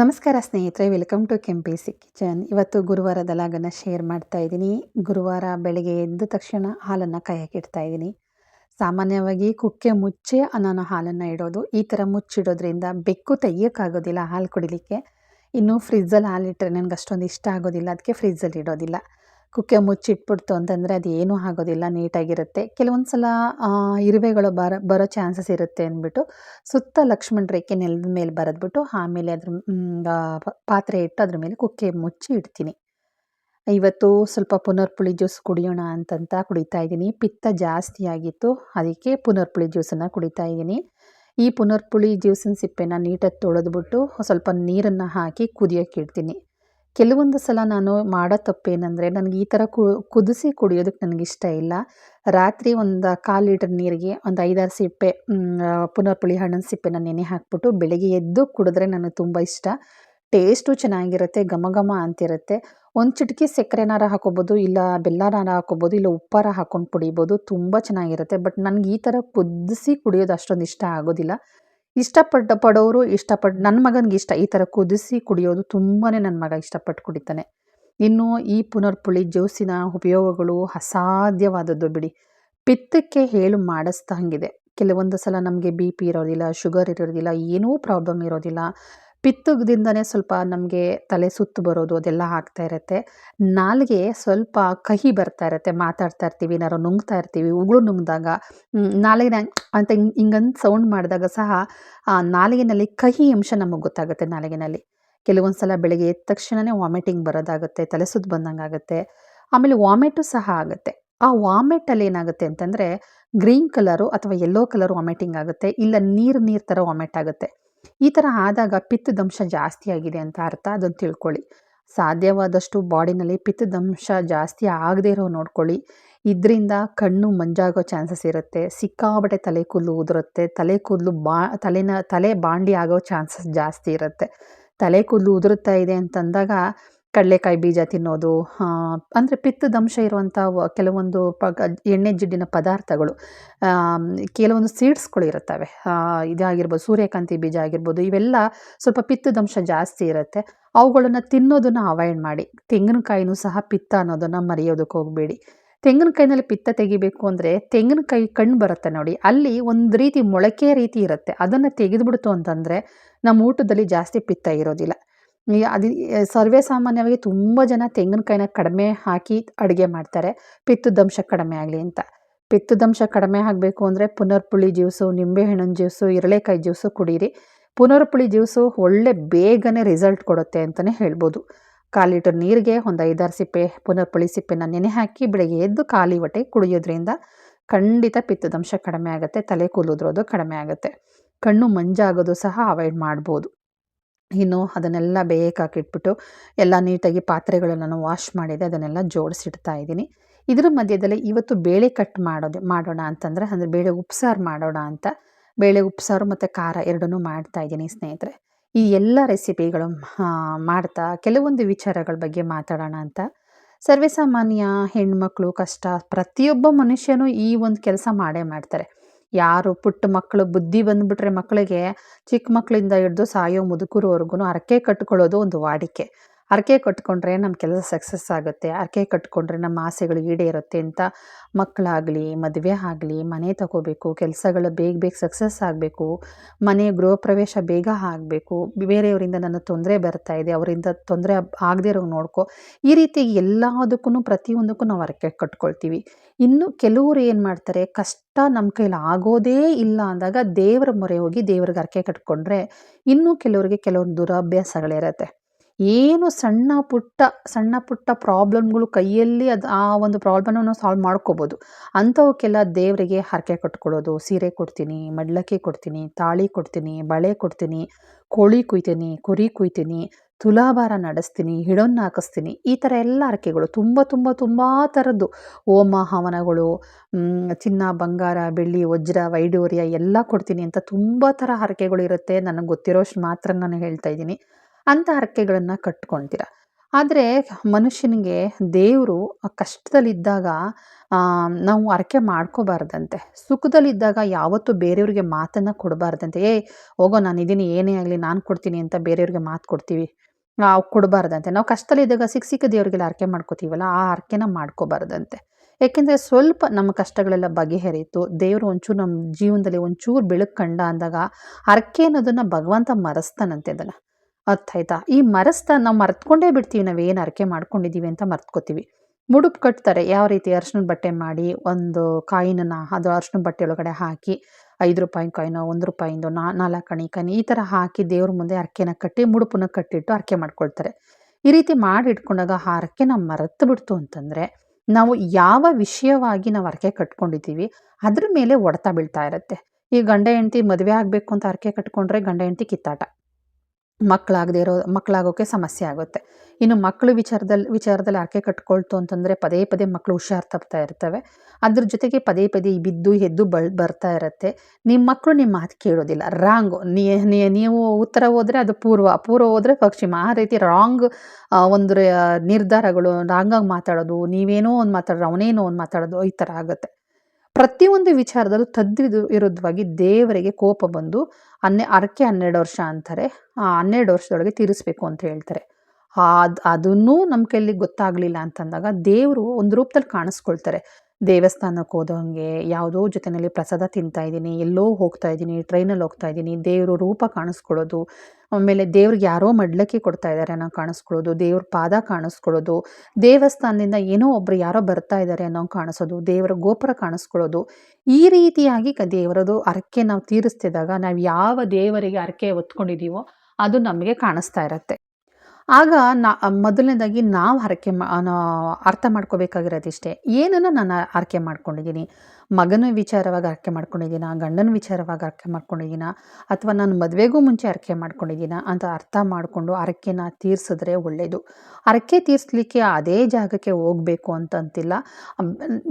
ನಮಸ್ಕಾರ ಸ್ನೇಹಿತರೆ, welcome to ಕೆಂಪೇಸಿ kitchen. ಇವತ್ತು ಗುರುವಾರದ ಲಾಗನ್ನು ಶೇರ್ ಮಾಡ್ತಾ ಇದ್ದೀನಿ. ಗುರುವಾರ ಬೆಳಗ್ಗೆ ಎದ್ದ ತಕ್ಷಣ ಹಾಲನ್ನು ಇಡ್ತಾ ಇದ್ದೀನಿ. ಸಾಮಾನ್ಯವಾಗಿ ಕುಕ್ಕೆ ಮುಚ್ಚಿ ನಾನು ಹಾಲನ್ನು ಇಡೋದು. ಈ ಥರ ಮುಚ್ಚಿಡೋದ್ರಿಂದ ಬೆಕ್ಕು ತೆಗಿಯೋಕ್ಕಾಗೋದಿಲ್ಲ ಹಾಲು ಕುಡಿಲಿಕ್ಕೆ. ಇನ್ನು ಫ್ರಿಜ್ಜಲ್ಲಿ ಹಾಲಿಟ್ಟರೆ ನನಗೆ ಅಷ್ಟೊಂದು ಇಷ್ಟ ಆಗೋದಿಲ್ಲ. ಅದಕ್ಕೆ ಫ್ರಿಜ್ಜಲ್ಲಿ ಇಡೋದಿಲ್ಲ. ಕುಕ್ಕೆ ಮುಚ್ಚಿಟ್ಬಿಡ್ತು ಅಂತಂದರೆ ಅದು ಏನೂ ಆಗೋದಿಲ್ಲ, ನೀಟಾಗಿರುತ್ತೆ. ಕೆಲವೊಂದು ಸಲ ಇರುವೆಗಳು ಬರ, ಬರೋ ಚಾನ್ಸಸ್ ಇರುತ್ತೆ ಅಂದ್ಬಿಟ್ಟು ಸುತ್ತ ಲಕ್ಷ್ಮಣ ರೇಖೆ ನೆಲದ ಮೇಲೆ ಬರೆದ್ಬಿಟ್ಟು ಆಮೇಲೆ ಅದ್ರ ಪಾತ್ರೆ ಇಟ್ಟು ಅದ್ರ ಮೇಲೆ ಕುಕ್ಕೆ ಮುಚ್ಚಿ ಇಡ್ತೀನಿ. ಇವತ್ತು ಸ್ವಲ್ಪ ಪುನರ್ಪುಳಿ ಜ್ಯೂಸ್ ಕುಡಿಯೋಣ ಅಂತಂತ ಕುಡಿತಾ ಇದ್ದೀನಿ. ಪಿತ್ತ ಜಾಸ್ತಿ ಆಗಿತ್ತು, ಅದಕ್ಕೆ ಪುನರ್ಪುಳಿ ಜ್ಯೂಸನ್ನು ಕುಡಿತಾ ಇದ್ದೀನಿ. ಈ ಪುನರ್ಪುಳಿ ಜ್ಯೂಸಿನ ಸಿಪ್ಪೆನ ನೀಟಾಗಿ ತೊಳೆದ್ಬಿಟ್ಟು ಸ್ವಲ್ಪ ನೀರನ್ನು ಹಾಕಿ ಕುದಿಯೋಕ್ಕೆ ಇಡ್ತೀನಿ. ಕೆಲವೊಂದು ಸಲ ನಾನು ಮಾಡೋ ತಪ್ಪೇನೆಂದರೆ ನನಗೆ ಈ ಥರ ಕುದಿಸಿ ಕುಡಿಯೋದಕ್ಕೆ ನನಗಿಷ್ಟ ಇಲ್ಲ. ರಾತ್ರಿ ಒಂದು ಕಾಲು ಲೀಟರ್ ನೀರಿಗೆ ಒಂದು ಐದಾರು ಸಿಪ್ಪೆ ಪುನರ್ಪುಳಿ ಹಣ್ಣಿನ ಸಿಪ್ಪೆನ ನೆನೆ ಹಾಕ್ಬಿಟ್ಟು ಬೆಳಗ್ಗೆ ಎದ್ದು ಕುಡಿದ್ರೆ ನನಗೆ ತುಂಬ ಇಷ್ಟ. ಟೇಸ್ಟು ಚೆನ್ನಾಗಿರುತ್ತೆ, ಘಮ ಘಮ ಅಂತಿರುತ್ತೆ. ಒಂದು ಚಿಟಕಿ ಸಕ್ಕರೆನಾರ ಹಾಕೋಬೋದು, ಇಲ್ಲ ಬೆಲ್ಲನಾರ ಹಾಕೋಬೋದು, ಇಲ್ಲ ಉಪ್ಪಾರ ಹಾಕೊಂಡು ಕುಡಿಬೋದು, ತುಂಬ ಚೆನ್ನಾಗಿರುತ್ತೆ. ಬಟ್ ನನಗೆ ಈ ಥರ ಕುದಿಸಿ ಕುಡಿಯೋದು ಅಷ್ಟೊಂದು ಇಷ್ಟ ಆಗೋದಿಲ್ಲ. ಇಷ್ಟಪಟ್ಟ ಪಡೋರು, ಇಷ್ಟಪಟ್ಟು ನನ್ನ ಮಗನಿಗೆ ಇಷ್ಟ ಈ ಥರ ಕುದಿಸಿ ಕುಡಿಯೋದು ತುಂಬಾ ನನ್ನ ಮಗ ಇಷ್ಟಪಟ್ಟು ಕುಡಿತಾನೆ. ಇನ್ನು ಈ ಪುನರ್ಪುಳಿ ಜ್ಯೂಸಿನ ಉಪಯೋಗಗಳು ಅಸಾಧ್ಯವಾದದ್ದು ಬಿಡಿ. ಪಿತ್ತಕ್ಕೆ ಹೇಳು ಮಾಡಿಸ್ದಂಗಿದೆ. ಕೆಲವೊಂದು ಸಲ ನಮಗೆ ಬಿ ಪಿ ಇರೋದಿಲ್ಲ ಶುಗರ್ ಇರೋದಿಲ್ಲ, ಏನೂ ಪ್ರಾಬ್ಲಮ್ ಇರೋದಿಲ್ಲ. ಪಿತ್ತದಿಂದನೇ ಸ್ವಲ್ಪ ನಮಗೆ ತಲೆ ಸುತ್ತು ಬರೋದು ಅದೆಲ್ಲ ಆಗ್ತಾ ಇರುತ್ತೆ. ನಾಲಿಗೆ ಸ್ವಲ್ಪ ಕಹಿ ಬರ್ತಾ ಇರುತ್ತೆ, ಮಾತಾಡ್ತಾ ಇರ್ತೀವಿ, ಏನಾರು ನುಂಗ್ತಾ ಇರ್ತೀವಿ, ಉಗುಳು ನುಂಗಿದಾಗ ನಾಲಿಗೆ ಅಂತ ಹಿಂಗೆ ಹಿಂಗಂದು ಸೌಂಡ್ ಮಾಡಿದಾಗ ಸಹ ಆ ನಾಲಿಗೆನಲ್ಲಿ ಕಹಿ ಅಂಶ ನಮಗೆ ಗೊತ್ತಾಗುತ್ತೆ ನಾಲಿಗೆನಲ್ಲಿ. ಕೆಲವೊಂದು ಸಲ ಬೆಳಗ್ಗೆ ಎದ್ದ ತಕ್ಷಣವೇ ವಾಮಿಟಿಂಗ್ ಬರೋದಾಗುತ್ತೆ, ತಲೆ ಸುತ್ತು ಬಂದಂಗೆ ಆಗುತ್ತೆ, ಆಮೇಲೆ ವಾಮಿಟು ಸಹ ಆಗುತ್ತೆ. ಆ ವಾಮಿಟಲ್ಲಿ ಏನಾಗುತ್ತೆ ಅಂತಂದರೆ, ಗ್ರೀನ್ ಕಲರು ಅಥವಾ ಯೆಲ್ಲೋ ಕಲರ್ ವಾಮಿಟಿಂಗ್ ಆಗುತ್ತೆ, ಇಲ್ಲ ನೀರು ನೀರು ಥರ ವಾಮಿಟ್ ಆಗುತ್ತೆ. ಈ ಥರ ಆದಾಗ ಪಿತ್ತದಂಶ ಜಾಸ್ತಿ ಆಗಿದೆ ಅಂತ ಅರ್ಥ ಅದನ್ನು ತಿಳ್ಕೊಳ್ಳಿ. ಸಾಧ್ಯವಾದಷ್ಟು ಬಾಡಿನಲ್ಲಿ ಪಿತ್ತದಂಶ ಜಾಸ್ತಿ ಆಗದೇ ಇರೋ ನೋಡ್ಕೊಳ್ಳಿ. ಇದರಿಂದ ಕಣ್ಣು ಮಂಜಾಗೋ ಚಾನ್ಸಸ್ ಇರುತ್ತೆ ಸಿಕ್ಕಾಬಟ್ಟೆ ತಲೆ ಕೂದಲು ಉದುರುತ್ತೆ, ತಲೆ ಕೂದಲು ಬಾ, ತಲೆನ, ತಲೆ ಬಾಂಡಿ ಆಗೋ ಚಾನ್ಸಸ್ ಜಾಸ್ತಿ ಇರುತ್ತೆ. ತಲೆ ಕೂದಲು ಉದುರುತ್ತಾ ಇದೆ ಅಂತಂದಾಗ ಕಡಲೆಕಾಯಿ ಬೀಜ ತಿನ್ನೋದು ಅಂದರೆ ಪಿತ್ತದಂಶ ಇರುವಂಥ ಕೆಲವೊಂದು ಪ ಎಣ್ಣೆ ಜಿಡ್ಡಿನ ಪದಾರ್ಥಗಳು ಕೆಲವೊಂದು ಸೀಡ್ಸ್ಗಳು ಇರುತ್ತವೆ. ಇದಾಗಿರ್ಬೋದು, ಸೂರ್ಯಕಾಂತಿ ಬೀಜ ಆಗಿರ್ಬೋದು, ಇವೆಲ್ಲ ಸ್ವಲ್ಪ ಪಿತ್ತದಂಶ ಜಾಸ್ತಿ ಇರುತ್ತೆ. ಅವುಗಳನ್ನು ತಿನ್ನೋದನ್ನು ಅವಾಯ್ಡ್ ಮಾಡಿ. ತೆಂಗಿನಕಾಯಿನೂ ಸಹ ಪಿತ್ತ ಅನ್ನೋದನ್ನು ಮರೆಯೋದಕ್ಕೆ ಹೋಗಬೇಡಿ. ತೆಂಗಿನಕಾಯಿನಲ್ಲಿ ಪಿತ್ತ ತೆಗಿಬೇಕು ಅಂದರೆ ತೆಂಗಿನಕಾಯಿ ಕಣ್ಣು ಬರುತ್ತೆ ನೋಡಿ. ಅಲ್ಲಿ ಒಂದು ರೀತಿ ಮೊಳಕೆ ರೀತಿ ಇರುತ್ತೆ. ಅದನ್ನು ತೆಗೆದುಬಿಡ್ತು ಅಂತಂದರೆ ನಮ್ಮ ಊಟದಲ್ಲಿ ಜಾಸ್ತಿ ಪಿತ್ತ ಇರೋದಿಲ್ಲ. ಅದು ಸರ್ವೇ ಸಾಮಾನ್ಯವಾಗಿ ತುಂಬ ಜನ ತೆಂಗಿನಕಾಯಿನ ಕಡಿಮೆ ಹಾಕಿ ಅಡುಗೆ ಮಾಡ್ತಾರೆ. ಪಿತ್ತದಂಶ ಕಡಿಮೆ ಆಗಲಿ ಅಂತ. ಪಿತ್ತದಂಶ ಕಡಿಮೆ ಆಗಬೇಕು ಅಂದರೆ ಪುನರ್ಪುಳಿ ಜ್ಯೂಸು, ನಿಂಬೆಹಣ್ಣಿನ ಜ್ಯೂಸು ಇರಳೆಕಾಯಿ ಜ್ಯೂಸು ಕುಡೀರಿ. ಪುನರ್ಪುಳಿ ಜ್ಯೂಸು ಒಳ್ಳೆ ಬೇಗನೆ ರಿಸಲ್ಟ್ ಕೊಡುತ್ತೆ ಅಂತಲೇ ಹೇಳ್ಬೋದು. ಕಾಲು ಲೀಟರ್ ನೀರಿಗೆ ಒಂದು ಐದಾರು ಸಿಪ್ಪೆ, ಪುನರ್ಪುಳಿ ಸಿಪ್ಪೆನ ನೆನೆ ಹಾಕಿ ಬೆಳಗ್ಗೆ ಎದ್ದು ಖಾಲಿ ಹೊಟ್ಟೆ ಕುಡಿಯೋದ್ರಿಂದ ಖಂಡಿತ ಪಿತ್ತದಂಶ ಕಡಿಮೆ ಆಗುತ್ತೆ, ತಲೆ ಕೂಲುದ್ರೋದು ಕಡಿಮೆ ಆಗುತ್ತೆ. ಕಣ್ಣು ಮಂಜಾಗೋದು ಸಹ ಅವಾಯ್ಡ್ ಮಾಡ್ಬೋದು. ಇನ್ನು ಅದನ್ನೆಲ್ಲ ಬೇಕಾಕಿಟ್ಬಿಟ್ಟು ಎಲ್ಲ ನೀಟಾಗಿ ಪಾತ್ರೆಗಳನ್ನು ನಾನು ವಾಶ್ ಮಾಡಿದೆ, ಅದನ್ನೆಲ್ಲ ಜೋಡಿಸಿಡ್ತಾ ಇದ್ದೀನಿ. ಇದರ ಮಧ್ಯದಲ್ಲಿ ಇವತ್ತು ಬೇಳೆ ಕಟ್ ಮಾಡೋದು, ಮಾಡೋಣ ಅಂತಂದರೆ, ಅಂದರೆ ಬೇಳೆ ಉಪ್ಸಾರು ಮಾಡೋಣ ಅಂತ ಬೇಳೆ ಉಪ್ಸಾರು ಮತ್ತು ಖಾರ ಎರಡನ್ನೂ ಮಾಡ್ತಾ ಇದ್ದೀನಿ ಸ್ನೇಹಿತರೆ. ಈ ಎಲ್ಲ ರೆಸಿಪಿಗಳು ಮಾಡ್ತಾ ಕೆಲವೊಂದು ವಿಚಾರಗಳ ಬಗ್ಗೆ ಮಾತಾಡೋಣ ಅಂತ. ಸರ್ವೇಸಾಮಾನ್ಯ ಹೆಣ್ಮಕ್ಳು ಕಷ್ಟ, ಪ್ರತಿಯೊಬ್ಬ ಮನುಷ್ಯನೂ ಈ ಒಂದು ಕೆಲಸ ಮಾಡೇ ಮಾಡ್ತಾರೆ. ಯಾರು ಪುಟ್ಟ ಮಕ್ಕಳು ಬುದ್ಧಿ ಬಂದ್ಬಿಟ್ರೆ ಮಕ್ಕಳಿಗೆ ಚಿಕ್ಕ ಮಕ್ಕಳಿಂದ ಹಿಡ್ದು ಸಾಯೋ ಮುದುಕರವರೆಗೂ ಹರಕೆ ಕಟ್ಕೊಳ್ಳೋದು ಒಂದು ವಾಡಿಕೆ. ಹರಕೆ ಕಟ್ಕೊಂಡ್ರೆ ನಮ್ಮ ಕೆಲಸ ಸಕ್ಸಸ್ ಆಗುತ್ತೆ. ಹರಕೆ ಕಟ್ಕೊಂಡ್ರೆ ನಮ್ಮ ಆಸೆಗಳು ಈಡೇರುತ್ತೆ ಅಂತ ಮಕ್ಕಳಾಗಲಿ ಮದುವೆ ಆಗಲಿ, ಮನೆ ತಗೋಬೇಕು, ಕೆಲಸಗಳು ಬೇಗ ಬೇಗ ಸಕ್ಸಸ್ ಆಗಬೇಕು, ಮನೆ ಗೃಹ ಪ್ರವೇಶ ಬೇಗ ಆಗಬೇಕು, ಬೇರೆಯವರಿಂದ ನನ್ನ ತೊಂದರೆ ಬರ್ತಾ ಇದೆ, ಅವರಿಂದ ತೊಂದರೆ ಆಗದೇ ಇರೋ ನೋಡ್ಕೊ. ಈ ರೀತಿ ಎಲ್ಲದಕ್ಕೂ ಪ್ರತಿಯೊಂದಕ್ಕೂ ನಾವು ಹರಕೆ ಕಟ್ಕೊಳ್ತೀವಿ. ಇನ್ನು ಕೆಲವರು ಏನು ಮಾಡ್ತಾರೆ, ಕಷ್ಟ ನಮ್ಮ ಕೈಲಿ ಆಗೋದೇ ಇಲ್ಲ ಅಂದಾಗ ದೇವರ ಮೊರೆ ಹೋಗಿ ದೇವ್ರಿಗೆ ಹರಕೆ ಕಟ್ಕೊಂಡ್ರೆ ಇನ್ನೂ ಕೆಲವರಿಗೆ ಕೆಲವೊಂದು ದುರಭ್ಯಾಸಗಳಿರುತ್ತೆ ಏನು ಸಣ್ಣ ಪುಟ್ಟ ಸಣ್ಣ ಪುಟ್ಟ ಪ್ರಾಬ್ಲಮ್ಗಳು ಕೈಯಲ್ಲಿ ಅದು ಆ ಒಂದು ಪ್ರಾಬ್ಲಮನ್ನು ಸಾಲ್ವ್ ಮಾಡ್ಕೋಬೋದು. ಅಂಥವಕ್ಕೆಲ್ಲ ದೇವರಿಗೆ ಹರಕೆ ಕಟ್ಕೊಳ್ಳೋದು ಸೀರೆ ಕೊಡ್ತೀನಿ, ಮಡ್ಲಕ್ಕಿ ಕೊಡ್ತೀನಿ, ತಾಳಿ ಕೊಡ್ತೀನಿ, ಬಳೆ ಕೊಡ್ತೀನಿ, ಕೋಳಿ ಕುಯ್ತೀನಿ, ಕುರಿ ಕುಯ್ತೀನಿ, ತುಲಾಭಾರ ನಡೆಸ್ತೀನಿ ಹಿಡೊನ್ನು ಹಾಕಿಸ್ತೀನಿ. ಈ ಥರ ಎಲ್ಲ ಹರಕೆಗಳು ತುಂಬ ತುಂಬ ತುಂಬ ಥರದ್ದು. ಹೋಮ ಹವನಗಳು ಚಿನ್ನ, ಬಂಗಾರ, ಬೆಳ್ಳಿ, ವಜ್ರ, ವೈಡೂರ್ಯ ಎಲ್ಲ ಕೊಡ್ತೀನಿ ಅಂತ ತುಂಬ ಥರ ಹರಕೆಗಳು ಇರುತ್ತೆ. ನನಗೆ ಗೊತ್ತಿರೋಷ್ಟು ಮಾತ್ರ ನಾನು ಹೇಳ್ತಾ ಇದ್ದೀನಿ. ಅಂಥ ಹರಕೆಗಳನ್ನು ಕಟ್ಕೊಳ್ತೀರ ಆದರೆ ಮನುಷ್ಯನಿಗೆ ದೇವರು ಕಷ್ಟದಲ್ಲಿದ್ದಾಗ ನಾವು ಹರಕೆ ಮಾಡ್ಕೋಬಾರ್ದಂತೆ. ಸುಖದಲ್ಲಿದ್ದಾಗ ಯಾವತ್ತೂ ಬೇರೆಯವ್ರಿಗೆ ಮಾತನ್ನು ಕೊಡಬಾರ್ದಂತೆ. ಏ ಹೋಗೋ, ನಾನು ಇದೀನಿ, ಏನೇ ಆಗಲಿ ನಾನು ಕೊಡ್ತೀನಿ ಅಂತ ಬೇರೆಯವ್ರಿಗೆ ಮಾತು ಕೊಡ್ತೀವಿ. ನಾವು ಕೊಡಬಾರ್ದಂತೆ. ನಾವು ಕಷ್ಟದಲ್ಲಿದ್ದಾಗ ಸಿಕ್ಕ ಸಿಕ್ಕ ದೇವರಿಗೆಲ್ಲ ಹರಕೆ ಮಾಡ್ಕೋತೀವಲ್ಲ, ಆ ಹರಕೆನ ಮಾಡ್ಕೋಬಾರ್ದಂತೆ. ಯಾಕೆಂದರೆ ಸ್ವಲ್ಪ ನಮ್ಮ ಕಷ್ಟಗಳೆಲ್ಲ ಬಗೆಹರಿತು, ದೇವರು ಒಂಚೂರು ನಮ್ಮ ಜೀವನದಲ್ಲಿ ಒಂಚೂರು ಬೆಳಕು ಕಂಡ ಅಂದಾಗ, ಹರಕೆ ಅನ್ನೋದನ್ನು ಭಗವಂತ ಮರೆಸ್ತಾನಂತೆ ಅದನ್ನು. ಅರ್ಥ ಆಯ್ತಾ? ಈ ಮರಸ್ತ ನಾವು ಮರ್ತ್ಕೊಂಡೇ ಬಿಡ್ತೀವಿ, ನಾವು ಏನು ಅರಕೆ ಮಾಡ್ಕೊಂಡಿದ್ದೀವಿ ಅಂತ ಮರ್ತ್ಕೋತೀವಿ. ಮುಡುಪು ಕಟ್ತಾರೆ, ಯಾವ ರೀತಿ ಅರ್ಶಿನ ಬಟ್ಟೆ ಮಾಡಿ ಒಂದು ಕಾಯಿನನ್ನು, ಅದು ಅರ್ಶಿನ ಬಟ್ಟೆ ಒಳಗಡೆ ಹಾಕಿ ಐದು ರೂಪಾಯಿ ಕಾಯಿನೋ, ಒಂದು ರೂಪಾಯಿಂದು, ನಾ ನಾಲ್ಕು ಅಣಿ ಕಾಯಿನ ಈ ಥರ ಹಾಕಿ ದೇವ್ರ ಮುಂದೆ ಅರಕೆನ ಕಟ್ಟಿ ಮುಡುಪನ್ನ ಕಟ್ಟಿಟ್ಟು ಅರಕೆ ಮಾಡ್ಕೊಳ್ತಾರೆ. ಈ ರೀತಿ ಮಾಡಿ ಇಟ್ಕೊಂಡಾಗ ಆ ನಾವು ಮರೆತು ಬಿಡ್ತು ಅಂತಂದರೆ ನಾವು ಯಾವ ವಿಷಯವಾಗಿ ನಾವು ಅರಕೆ ಕಟ್ಕೊಂಡಿದ್ದೀವಿ ಅದ್ರ ಮೇಲೆ ಒಡತಾ ಬೀಳ್ತಾ ಇರುತ್ತೆ. ಈ ಗಂಡ ಹೆಂಡತಿ ಮದುವೆ ಆಗಬೇಕು ಅಂತ ಅರಕೆ ಕಟ್ಕೊಂಡ್ರೆ ಗಂಡ ಹೆಂಡತಿ ಕಿತ್ತಾಟ. ಮಕ್ಕಳಾಗದೇ ಇರೋ ಮಕ್ಕಳಾಗೋಕ್ಕೆ ಸಮಸ್ಯೆ ಆಗುತ್ತೆ. ಇನ್ನು ಮಕ್ಕಳು ವಿಚಾರದಲ್ಲಿ ವಿಚಾರದಲ್ಲಿ ಹರಕೆ ಕಟ್ಕೊಳ್ತು ಅಂತಂದರೆ ಪದೇ ಪದೇ ಮಕ್ಕಳು ಹುಷಾರು ತಪ್ತಾ ಇರ್ತವೆ. ಅದ್ರ ಜೊತೆಗೆ ಪದೇ ಪದೇ ಬಿದ್ದು, ಎದ್ದು ಬಳ್, ಬರ್ತಾ ಇರುತ್ತೆ. ನಿಮ್ಮ ಮಕ್ಕಳು ನಿಮ್ಮ ಮಾತು ಕೇಳೋದಿಲ್ಲ. ರಾಂಗು ನೀವು ಉತ್ತರ ಹೋದರೆ ಅದು ಪೂರ್ವ ಪೂರ್ವ ಹೋದರೆ ಪಶ್ಚಿಮ ಆ ರೀತಿ ರಾಂಗ್ ಒಂದು ನಿರ್ಧಾರಗಳು ರಾಂಗಾಗಿ ಮಾತಾಡೋದು, ನೀವೇನೋ ಒಂದು ಮಾತಾಡೋದು ಅವನೇನೋ ಒಂದು ಮಾತಾಡೋದು ಈ ಥರ ಆಗುತ್ತೆ. ಪ್ರತಿಯೊಂದು ವಿಚಾರದಲ್ಲೂ ತದ್ವಿದು ವಿರುದ್ಧವಾಗಿ ದೇವರಿಗೆ ಕೋಪ ಬಂದು ಹನ್ನೆ ಹರಕೆ ಹನ್ನೆರಡು ವರ್ಷ ಅಂತಾರೆ. ಆ ಹನ್ನೆರಡು ವರ್ಷದೊಳಗೆ ತೀರಿಸ್ಬೇಕು ಅಂತ ಹೇಳ್ತಾರೆ. ಅದು ಅದನ್ನೂ ನಮ್ಮ ಕೈಯಲ್ಲಿ ಗೊತ್ತಾಗಲಿಲ್ಲ ಅಂತಂದಾಗ ದೇವರು ಒಂದು ರೂಪದಲ್ಲಿ ಕಾಣಿಸ್ಕೊಳ್ತಾರೆ. ದೇವಸ್ಥಾನಕ್ಕೆ ಹೋದಂಗೆ ಯಾವುದೋ ಜೊತೆಯಲ್ಲಿ ಪ್ರಸಾದ ತಿಂತಾ ಇದ್ದೀನಿ, ಎಲ್ಲೋ ಹೋಗ್ತಾ ಇದ್ದೀನಿ, ಟ್ರೈನಲ್ಲಿ ಹೋಗ್ತಾ ಇದ್ದೀನಿ, ದೇವರು ರೂಪ ಕಾಣಿಸ್ಕೊಳ್ಳೋದು, ಆಮೇಲೆ ದೇವ್ರಿಗೆ ಯಾರೋ ಮಡ್ಲಕ್ಕಿ ಕೊಡ್ತಾ ಇದ್ದಾರೆ ಅನ್ನೋ ಕಾಣಿಸ್ಕೊಳ್ಳೋದು, ದೇವ್ರ ಪಾದ ಕಾಣಿಸ್ಕೊಳ್ಳೋದು, ದೇವಸ್ಥಾನದಿಂದ ಏನೋ ಒಬ್ರು ಯಾರೋ ಬರ್ತಾ ಇದ್ದಾರೆ ಅನ್ನೋ ಕಾಣಿಸೋದು, ದೇವರ ಗೋಪುರ ಕಾಣಿಸ್ಕೊಳ್ಳೋದು, ಈ ರೀತಿಯಾಗಿ ದೇವರದು ಹರಕೆ ನಾವು ತೀರಿಸ್ತಿದ್ದಾಗ ನಾವು ಯಾವ ದೇವರಿಗೆ ಹರಕೆ ಹೊತ್ಕೊಂಡಿದ್ದೀವೋ ಅದು ನಮಗೆ ಕಾಣಿಸ್ತಾ ಇರತ್ತೆ. ಆಗ ನಾ ಮೊದಲನೇದಾಗಿ ನಾವು ಹರಕೆ ಮಾ ಅರ್ಥ ಮಾಡ್ಕೋಬೇಕಾಗಿರೋದಿಷ್ಟೇ. ಏನನ್ನು ನಾನು ಹರಕೆ ಮಾಡ್ಕೊಂಡಿದ್ದೀನಿ? ಮಗನ ವಿಚಾರವಾಗಿ ಹರಕೆ ಮಾಡ್ಕೊಂಡಿದ್ದೀನ ಗಂಡನ ವಿಚಾರವಾಗಿ ಹರಕೆ ಮಾಡ್ಕೊಂಡಿದ್ದೀನ ಅಥವಾ ನಾನು ಮದುವೆಗೂ ಮುಂಚೆ ಹರಕೆ ಮಾಡ್ಕೊಂಡಿದ್ದೀನ ಅಂತ ಅರ್ಥ ಮಾಡಿಕೊಂಡು ಹರಕೆನ ತೀರಿಸಿದ್ರೆ ಒಳ್ಳೆಯದು ಹರಕೆ ತೀರಿಸ್ಲಿಕ್ಕೆ ಅದೇ ಜಾಗಕ್ಕೆ ಹೋಗಬೇಕು ಅಂತಂತಿಲ್ಲ.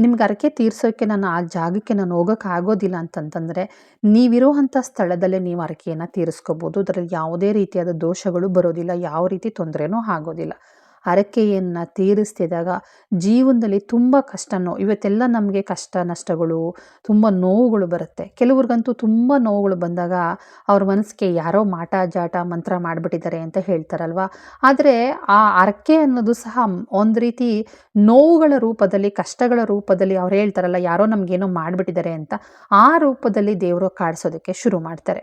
ನಿಮ್ಗೆ ಹರಕೆ ತೀರ್ಸೋಕ್ಕೆ ನಾನು ಆ ಜಾಗಕ್ಕೆ ನಾನು ಹೋಗೋಕೆ ಆಗೋದಿಲ್ಲ ಅಂತಂತಂದರೆ ನೀವಿರುವಂಥ ಸ್ಥಳದಲ್ಲೇ ನೀವು ಹರಕೆಯನ್ನು ತೀರಿಸ್ಕೋಬೋದು. ಅದರಲ್ಲಿ ಯಾವುದೇ ರೀತಿಯಾದ ದೋಷಗಳು ಬರೋದಿಲ್ಲ, ಯಾವ ರೀತಿ ತೊಂದರೆನೂ ಆಗೋದಿಲ್ಲ. ಹರಕೆಯನ್ನು ತೀರಿಸ್ತಿದ್ದಾಗ ಜೀವನದಲ್ಲಿ ತುಂಬ ಕಷ್ಟನೋ, ಇವತ್ತೆಲ್ಲ ನಮಗೆ ಕಷ್ಟ ನಷ್ಟಗಳು, ತುಂಬ ನೋವುಗಳು ಬರುತ್ತೆ. ಕೆಲವ್ರಿಗಂತೂ ತುಂಬ ನೋವುಗಳು ಬಂದಾಗ ಅವ್ರ ಮನಸ್ಸಿಗೆ ಯಾರೋ ಮಾಟ, ಜಾಟ, ಮಂತ್ರ ಮಾಡಿಬಿಟ್ಟಿದ್ದಾರೆ ಅಂತ ಹೇಳ್ತಾರಲ್ವ? ಆದರೆ ಆ ಹರಕೆ ಅನ್ನೋದು ಸಹ ಒಂದು ರೀತಿ ನೋವುಗಳ ರೂಪದಲ್ಲಿ, ಕಷ್ಟಗಳ ರೂಪದಲ್ಲಿ ಅವ್ರು ಹೇಳ್ತಾರಲ್ಲ, ಯಾರೋ ನಮಗೇನೋ ಮಾಡಿಬಿಟ್ಟಿದ್ದಾರೆ ಅಂತ, ಆ ರೂಪದಲ್ಲಿ ದೇವರು ಕಾಡಿಸೋದಕ್ಕೆ ಶುರು ಮಾಡ್ತಾರೆ.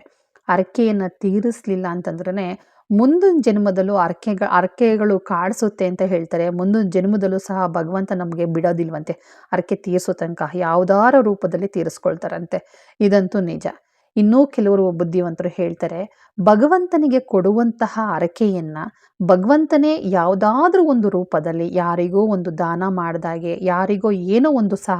ಹರಕೆಯನ್ನು ತೀರಿಸಲಿಲ್ಲ ಅಂತಂದ್ರೆ ಮುಂದಿನ ಜನ್ಮದಲ್ಲೂ ಹರಕೆಗ ಹರಕೆಗಳು ಕಾಡಿಸುತ್ತೆ ಅಂತ ಹೇಳ್ತಾರೆ. ಮುಂದಿನ ಜನ್ಮದಲ್ಲೂ ಸಹ ಭಗವಂತ ನಮಗೆ ಬಿಡೋದಿಲ್ವಂತೆ. ಹರಕೆ ತೀರಿಸೋ ತನಕ ಯಾವುದಾರ ರೂಪದಲ್ಲಿ ತೀರಿಸ್ಕೊಳ್ತಾರಂತೆ. ಇದಂತೂ ನಿಜ. ಇನ್ನೂ ಕೆಲವರು ಬುದ್ಧಿವಂತರು ಹೇಳ್ತಾರೆ, ಭಗವಂತನಿಗೆ ಕೊಡುವಂತಹ ಹರಕೆಯನ್ನು ಭಗವಂತನೇ ಯಾವುದಾದ್ರೂ ಒಂದು ರೂಪದಲ್ಲಿ ಯಾರಿಗೋ ಒಂದು ದಾನ ಮಾಡಿದಾಗೆ, ಯಾರಿಗೋ ಏನೋ ಒಂದು ಸಹ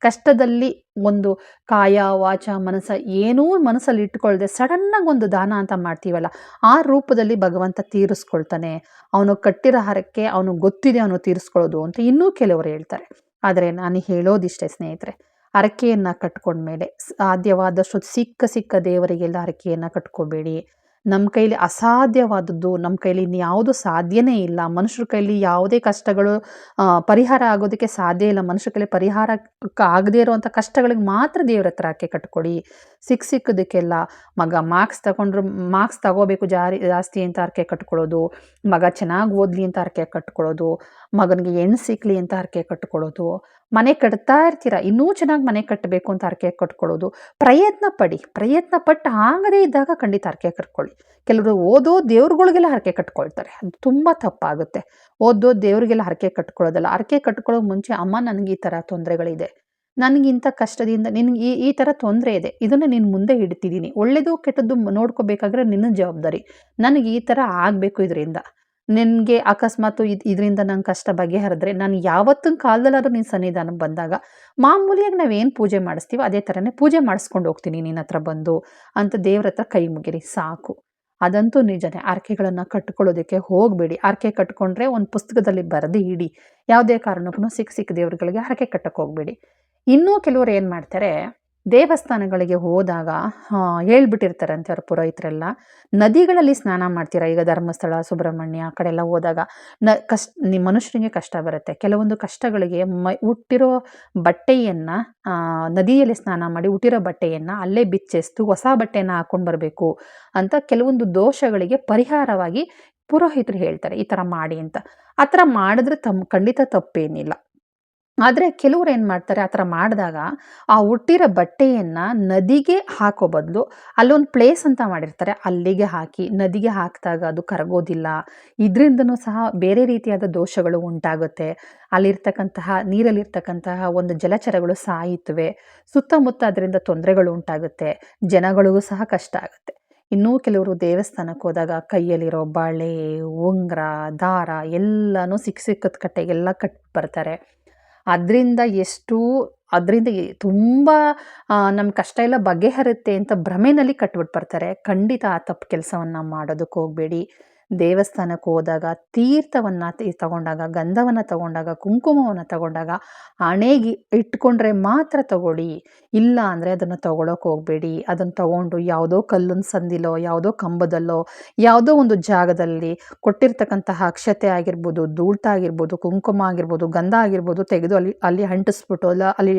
ಕಷ್ಟದಲ್ಲಿ ಒಂದು ಕಾಯ, ವಾಚ, ಮನಸ್ಸ ಏನೂ ಮನಸ್ಸಲ್ಲಿ ಇಟ್ಕೊಳ್ದೆ ಸಡನ್ನಾಗಿ ಒಂದು ದಾನ ಅಂತ ಮಾಡ್ತೀವಲ್ಲ, ಆ ರೂಪದಲ್ಲಿ ಭಗವಂತ ತೀರಿಸ್ಕೊಳ್ತಾನೆ. ಅವನು ಕಟ್ಟಿರೋ ಹರಕ್ಕೆ ಅವನು ಗೊತ್ತಿದೆ ಅವನು ತೀರಿಸ್ಕೊಳ್ಳೋದು ಅಂತ ಇನ್ನೂ ಕೆಲವರು ಹೇಳ್ತಾರೆ. ಆದರೆ ನಾನು ಹೇಳೋದಿಷ್ಟೇ ಸ್ನೇಹಿತರೆ ಹರಕೆಯನ್ನು ಕಟ್ಕೊಂಡ್ಮೇಲೆ ಸಾಧ್ಯವಾದಷ್ಟು ಸಿಕ್ಕ ಸಿಕ್ಕ ದೇವರಿಗೆಲ್ಲ ಹರಕೆಯನ್ನು ಕಟ್ಕೋಬೇಡಿ. ನಮ್ಮ ಕೈಲಿ ಅಸಾಧ್ಯವಾದದ್ದು ನಮ್ಮ ಕೈಲಿ ಇನ್ಯಾವುದು ಸಾಧ್ಯನೇ ಇಲ್ಲ. ಮನುಷ್ಯರ ಕೈಲಿ ಯಾವುದೇ ಕಷ್ಟಗಳು ಪರಿಹಾರ ಆಗೋದಕ್ಕೆ ಸಾಧ್ಯ ಇಲ್ಲ. ಮನುಷ್ಯರ ಕೈಲಿ ಪರಿಹಾರ ಆಗದೇ ಇರುವಂಥ ಕಷ್ಟಗಳಿಗೆ ಮಾತ್ರ ದೇವ್ರ ಹತ್ರ ಆಕೆ ಕಟ್ಕೊಡಿ. ಸಿಕ್ಕ ಸಿಕ್ಕದಕ್ಕೆಲ್ಲ ಮಗ ಮಾರ್ಕ್ಸ್ ತಗೊಂಡ್ರು ಮಾರ್ಕ್ಸ್ ತಗೋಬೇಕು ಜಾರಿ, ಜಾಸ್ತಿ ಅಂತ ಹರಕೆ ಕಟ್ಕೊಳ್ಳೋದು. ಮಗ ಚೆನ್ನಾಗಿ ಓದಲಿ ಅಂತ ಹರಕೆ ಕಟ್ಕೊಳ್ಳೋದು. ಮಗನಿಗೆ ಹೆಣ್ಣು ಸಿಕ್ಕಲಿ ಅಂತ ಹರಕೆ ಕಟ್ಕೊಳ್ಳೋದು. ಮನೆ ಕಟ್ತಾ ಇರ್ತೀರಾ? ಇನ್ನೂ ಚೆನ್ನಾಗಿ ಮನೆ ಕಟ್ಟಬೇಕು ಅಂತ ಹರಕೆ ಕಟ್ಕೊಳ್ಳೋದು. ಪ್ರಯತ್ನ ಪಡಿ. ಪ್ರಯತ್ನ ಪಟ್ಟು ಆಗದೇ ಇದ್ದಾಗ ಖಂಡಿತ ಹರಕೆ ಕಟ್ಕೊಳ್ಳಿ. ಕೆಲವರು ಓದೋ ದೇವ್ರುಗಳಿಗೆಲ್ಲ ಹರಕೆ ಕಟ್ಕೊಳ್ತಾರೆ. ಅದು ತುಂಬ ತಪ್ಪಾಗುತ್ತೆ. ಓದೋ ದೇವ್ರಿಗೆಲ್ಲ ಹರಕೆ ಕಟ್ಕೊಳ್ಳೋದಲ್ಲ. ಹರಕೆ ಕಟ್ಕೊಳ್ಳೋ ಮುಂಚೆ ಅಮ್ಮ ನನಗೆ ಈ ಥರ ತೊಂದರೆಗಳಿದೆ. ನನಗಿಂತ ಕಷ್ಟದಿಂದ ನಿನಗೆ ಈ ಈ ಥರ ತೊಂದರೆ ಇದೆ. ಇದನ್ನು ನೀನು ಮುಂದೆ ಇಡ್ತಿದ್ದೀನಿ ಒಳ್ಳೆಯದು ಕೆಟ್ಟದ್ದು ನೋಡ್ಕೋಬೇಕಾದ್ರೆ ನಿನ್ನ ಜವಾಬ್ದಾರಿ. ನನಗೆ ಈ ಥರ ಆಗಬೇಕು ಇದರಿಂದ. ನಿನಗೆ ಅಕಸ್ಮಾತು ಇದು, ಇದರಿಂದ ನಂಗೆ ಕಷ್ಟ ಬಗೆಹರಿದ್ರೆ ನಾನು ಯಾವತ್ತಿನ ಕಾಲದಲ್ಲಾದ್ರೂ ನಿನ್ನ ಸನ್ನಿಧಾನಕ್ಕೆ ಬಂದಾಗ ಮಾಮೂಲಿಯಾಗಿ ನಾವೇನು ಪೂಜೆ ಮಾಡಿಸ್ತೀವೋ ಅದೇ ಥರನೇ ಪೂಜೆ ಮಾಡಿಸ್ಕೊಂಡು ಹೋಗ್ತೀನಿ ನಿನ್ನ ಹತ್ರ ಬಂದು ಅಂತ ದೇವ್ರ ಹತ್ರ ಕೈ ಮುಗಿರಿ, ಸಾಕು. ಅದಂತೂ ನಿಜನೇ. ಆರ್ಕೆಗಳನ್ನು ಕಟ್ಕೊಳ್ಳೋದಕ್ಕೆ ಹೋಗಬೇಡಿ. ಆರ್ಕೆ ಕಟ್ಕೊಂಡ್ರೆ ಒಂದು ಪುಸ್ತಕದಲ್ಲಿ ಬರೆದು ಇಡಿ. ಯಾವುದೇ ಕಾರಣಕ್ಕೂ ಸಿಕ್ಕ ಸಿಕ್ಕ ದೇವ್ರುಗಳಿಗೆ ಹರಕೆ ಕಟ್ಟಕ್ಕೆ ಹೋಗಬೇಡಿ. ಇನ್ನೂ ಕೆಲವರು ಏನು ಮಾಡ್ತಾರೆ ದೇವಸ್ಥಾನಗಳಿಗೆ ಹೋದಾಗ ಹೇಳ್ಬಿಟ್ಟಿರ್ತಾರಂತೆ ಅವ್ರ ಪುರೋಹಿತರೆಲ್ಲ, ನದಿಗಳಲ್ಲಿ ಸ್ನಾನ ಮಾಡ್ತೀರಾ? ಈಗ ಧರ್ಮಸ್ಥಳ, ಸುಬ್ರಹ್ಮಣ್ಯ ಆ ಕಡೆ ಎಲ್ಲ ಹೋದಾಗ, ನ ಕಷ್ಟ ನಿಮ್ಮ ಮನುಷ್ಯರಿಗೆ ಕಷ್ಟ ಬರುತ್ತೆ. ಕೆಲವೊಂದು ಕಷ್ಟಗಳಿಗೆ ಮ, ಹುಟ್ಟಿರೋ ಬಟ್ಟೆಯನ್ನು ನದಿಯಲ್ಲಿ ಸ್ನಾನ ಮಾಡಿ ಹುಟ್ಟಿರೋ ಬಟ್ಟೆಯನ್ನು ಅಲ್ಲೇ ಬಿಚ್ಚೆಸ್ತು, ಹೊಸ ಬಟ್ಟೆಯನ್ನು ಹಾಕ್ಕೊಂಡು ಬರಬೇಕು ಅಂತ ಕೆಲವೊಂದು ದೋಷಗಳಿಗೆ ಪರಿಹಾರವಾಗಿ ಪುರೋಹಿತರು ಹೇಳ್ತಾರೆ, ಈ ಥರ ಮಾಡಿ ಅಂತ. ಆ ಥರ ಮಾಡಿದ್ರೆ ತಮ್ಮ ಖಂಡಿತ ತಪ್ಪೇನಿಲ್ಲ. ಆದರೆ ಕೆಲವ್ರು ಏನು ಮಾಡ್ತಾರೆ ಆ ಥರ ಮಾಡಿದಾಗ ಆ ಹುಟ್ಟಿರೋ ಬಟ್ಟೆಯನ್ನು ನದಿಗೆ ಹಾಕೋ ಬದಲು ಅಲ್ಲೊಂದು ಪ್ಲೇಸ್ ಅಂತ ಮಾಡಿರ್ತಾರೆ. ಅಲ್ಲಿಗೆ ಹಾಕಿ, ನದಿಗೆ ಹಾಕಿದಾಗ ಅದು ಕರಗೋದಿಲ್ಲ. ಇದರಿಂದನೂ ಸಹ ಬೇರೆ ರೀತಿಯಾದ ದೋಷಗಳು ಉಂಟಾಗುತ್ತೆ. ಅಲ್ಲಿರ್ತಕ್ಕಂತಹ, ನೀರಲ್ಲಿರ್ತಕ್ಕಂತಹ ಒಂದು ಜಲಚರಗಳು ಸಾಯುತ್ತವೆ. ಸುತ್ತಮುತ್ತ ಅದರಿಂದ ತೊಂದರೆಗಳು ಉಂಟಾಗುತ್ತೆ. ಜನಗಳಿಗೂ ಸಹ ಕಷ್ಟ ಆಗುತ್ತೆ. ಇನ್ನೂ ಕೆಲವರು ದೇವಸ್ಥಾನಕ್ಕೆ ಹೋದಾಗ ಕೈಯಲ್ಲಿರೋ ಬಳೆ, ಉಂಗುರ, ದಾರ ಎಲ್ಲನೂ ಸಿಕ್ಕ ಸಿಕ್ಕದ ಕಟ್ಟೆಗೆಲ್ಲ ಕಟ್ಟಿ ಬರ್ತಾರೆ ಅದರಿಂದ ಎಷ್ಟು, ಅದರಿಂದ ತುಂಬ ನಮ್ಮ ಕಷ್ಟ ಎಲ್ಲ ಬಗೆಹರುತ್ತೆ ಅಂತ ಭ್ರಮೆನಲ್ಲಿ ಕಟ್ಬಿಟ್ಟು ಬರ್ತಾರೆ. ಖಂಡಿತ ಆ ತಪ್ಪು ಕೆಲಸವನ್ನು ಮಾಡೋದಕ್ಕೆ ಹೋಗಬೇಡಿ. ದೇವಸ್ಥಾನಕ್ಕೆ ಹೋದಾಗ, ತೀರ್ಥವನ್ನು ತಗೊಂಡಾಗ, ಗಂಧವನ್ನು ತಗೊಂಡಾಗ, ಕುಂಕುಮವನ್ನು ತಗೊಂಡಾಗ ಹಣೆಗೆ ಇಟ್ಕೊಂಡ್ರೆ ಮಾತ್ರ ತಗೊಳ್ಳಿ. ಇಲ್ಲ ಅಂದರೆ ಅದನ್ನು ತಗೊಳಕ್ಕೆ ಹೋಗಬೇಡಿ. ಅದನ್ನು ತಗೊಂಡು ಯಾವುದೋ ಕಲ್ಲೊಂದು ಸಂದಿಲೋ, ಯಾವುದೋ ಕಂಬದಲ್ಲೋ, ಯಾವುದೋ ಒಂದು ಜಾಗದಲ್ಲಿ ಕೊಟ್ಟಿರ್ತಕ್ಕಂತಹ ಅಕ್ಷತೆ ಆಗಿರ್ಬೋದು, ಧೂಳ್ತ ಆಗಿರ್ಬೋದು, ಕುಂಕುಮ ಆಗಿರ್ಬೋದು, ಗಂಧ ಆಗಿರ್ಬೋದು ತೆಗೆದು ಅಲ್ಲಿ ಅಲ್ಲಿ ಅಂಟಿಸ್ಬಿಟ್ಟು, ಅಲ್ಲ ಅಲ್ಲಿ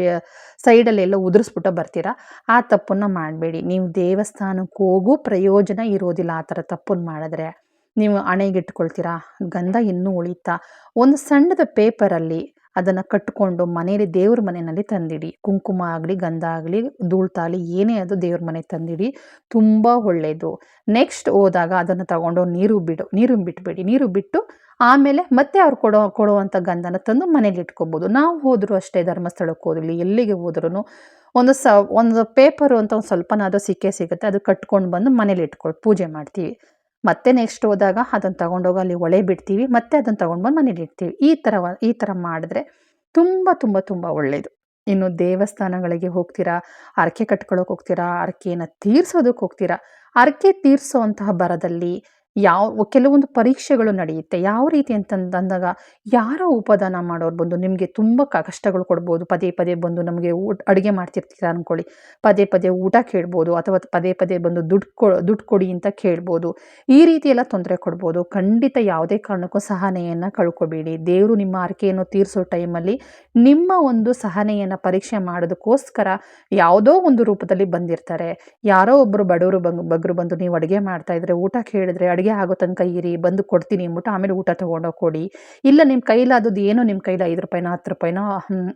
ಸೈಡಲ್ಲಿ ಎಲ್ಲ ಉದುರಿಸ್ಬಿಟ್ಟು ಬರ್ತೀರಾ? ಆ ತಪ್ಪನ್ನು ಮಾಡಬೇಡಿ. ನೀವು ದೇವಸ್ಥಾನಕ್ಕೆ ಹೋಗೂ, ಪ್ರಯೋಜನ ಇರೋದಿಲ್ಲ ಆ ಥರ ತಪ್ಪನ್ನು ಮಾಡಿದ್ರೆ. ನೀವು ಹಣೆಗೆ ಇಟ್ಕೊಳ್ತೀರಾ ಗಂಧ ಇನ್ನೂ ಉಳಿತಾ. ಒಂದು ಸಣ್ಣದ ಪೇಪರಲ್ಲಿ ಅದನ್ನು ಕಟ್ಟಿಕೊಂಡು ಮನೆಯಲ್ಲಿ ದೇವ್ರ ಮನೆಯಲ್ಲಿ ತಂದಿಡಿ. ಕುಂಕುಮ ಆಗಲಿ, ಗಂಧ ಆಗಲಿ ಧೂಳ್ತಾಲಿ ಏನೇ ಅದು ದೇವ್ರ ಮನೆ ತಂದಿಡಿ. ತುಂಬ ಒಳ್ಳೆಯದು ನೆಕ್ಸ್ಟ್ ಹೋದಾಗ ಅದನ್ನು ತಗೊಂಡು ನೀರು ಬಿಡು, ನೀರು ಬಿಟ್ಬೇಡಿ, ನೀರು ಬಿಟ್ಟು ಆಮೇಲೆ ಮತ್ತೆ ಅವ್ರು ಕೊಡೋ ಕೊಡುವಂಥ ಗಂಧನ ತಂದು ಮನೇಲಿ ಇಟ್ಕೊಬೋದು. ನಾವು ಹೋದರೂ ಅಷ್ಟೇ ಧರ್ಮಸ್ಥಳಕ್ಕೆ ಹೋದ್ರಲ್ಲಿ ಎಲ್ಲಿಗೆ ಹೋದ್ರೂ ಒಂದು ಸ, ಒಂದು ಪೇಪರು ಅಂತ ಒಂದು ಸ್ವಲ್ಪನಾದರೂ ಸಿಕ್ಕೇ ಸಿಗುತ್ತೆ. ಅದು ಕಟ್ಕೊಂಡು ಬಂದು ಮನೇಲಿ ಇಟ್ಕೊಳ್ಳಿ ಪೂಜೆ ಮಾಡ್ತೀವಿ. ಮತ್ತೆ ನೆಕ್ಸ್ಟ್ ಹೋದಾಗ ಅದನ್ನು ತಗೊಂಡೋಗಿ ಅಲ್ಲಿ ಒಳೆ ಬಿಡ್ತೀವಿ, ಮತ್ತೆ ಅದನ್ನು ತಗೊಂಡು ಬಂದು ಮನೇಲಿ ಇಡ್ತೀವಿ. ಈ ಥರ ಈ ಥರ ಮಾಡಿದ್ರೆ ತುಂಬ ತುಂಬ ತುಂಬ ಒಳ್ಳೆಯದು ಇನ್ನು ದೇವಸ್ಥಾನಗಳಿಗೆ ಹೋಗ್ತೀರಾ, ಹರಕೆ ಕಟ್ಕೊಳ್ಳೋಕೆ ಹೋಗ್ತೀರಾ, ಹರಕೆನ ತೀರ್ಸೋದಕ್ಕೆ ಹೋಗ್ತೀರಾ, ಹರಕೆ ತೀರಿಸೋವಂತಹ ಬರದಲ್ಲಿ ಯಾವ, ಕೆಲವೊಂದು ಪರೀಕ್ಷೆಗಳು ನಡೆಯುತ್ತೆ. ಯಾವ ರೀತಿ ಅಂತಂದಾಗ ಯಾರೋ ಉಪದಾನ ಮಾಡೋರು ಬಂದು ನಿಮಗೆ ತುಂಬ ಕಷ್ಟಗಳು ಕೊಡ್ಬೋದು. ಪದೇ ಪದೇ ಬಂದು ನಮಗೆ ಊಟ, ಅಡುಗೆ ಮಾಡ್ತಿರ್ತೀರ ಅಂದ್ಕೊಳ್ಳಿ ಪದೇ ಪದೇ ಊಟ ಕೇಳ್ಬೋದು ಅಥವಾ ಪದೇ ಪದೇ ಬಂದು ದುಡ್ಡು ಕೊ, ದುಡ್ಡು ಕೊಡಿ ಅಂತ ಕೇಳ್ಬೋದು. ಈ ರೀತಿ ಎಲ್ಲ ತೊಂದರೆ ಕೊಡ್ಬೋದು. ಖಂಡಿತ ಯಾವುದೇ ಕಾರಣಕ್ಕೂ ಸಹನೆಯನ್ನು ಕಳ್ಕೊಬೇಡಿ. ದೇವರು ನಿಮ್ಮ ಆರ್ಕೆಯನ್ನು ತೀರಿಸೋ ಟೈಮಲ್ಲಿ ನಿಮ್ಮ ಒಂದು ಸಹನೆಯನ್ನು ಪರೀಕ್ಷೆ ಮಾಡೋದಕ್ಕೋಸ್ಕರ ಯಾವುದೋ ಒಂದು ರೂಪದಲ್ಲಿ ಬಂದಿರ್ತಾರೆ. ಯಾರೋ ಒಬ್ಬರು ಬಡವರು ಬಗ್ಗರು ಬಂದು ನೀವು ಅಡುಗೆ ಮಾಡ್ತಾ ಇದ್ರೆ, ಊಟ ಕೇಳಿದ್ರೆ ಅಡುಗೆ ಆಗೋ ತನಕ ಇರಿ, ಬಂದು ಕೊಡ್ತೀನಿ ಅಂದ್ಬಿಟ್ಟು ಆಮೇಲೆ ಊಟ ತೊಗೊಂಡೋಗಿ ಕೊಡಿ. ಇಲ್ಲ ನಿಮ್ಮ ಕೈಲಾದದ್ದು ಏನೋ ನಿಮ್ಮ ಕೈಲಿ ಐದು ರೂಪಾಯಿನೋ, ಹತ್ತು ರೂಪಾಯಿನೋ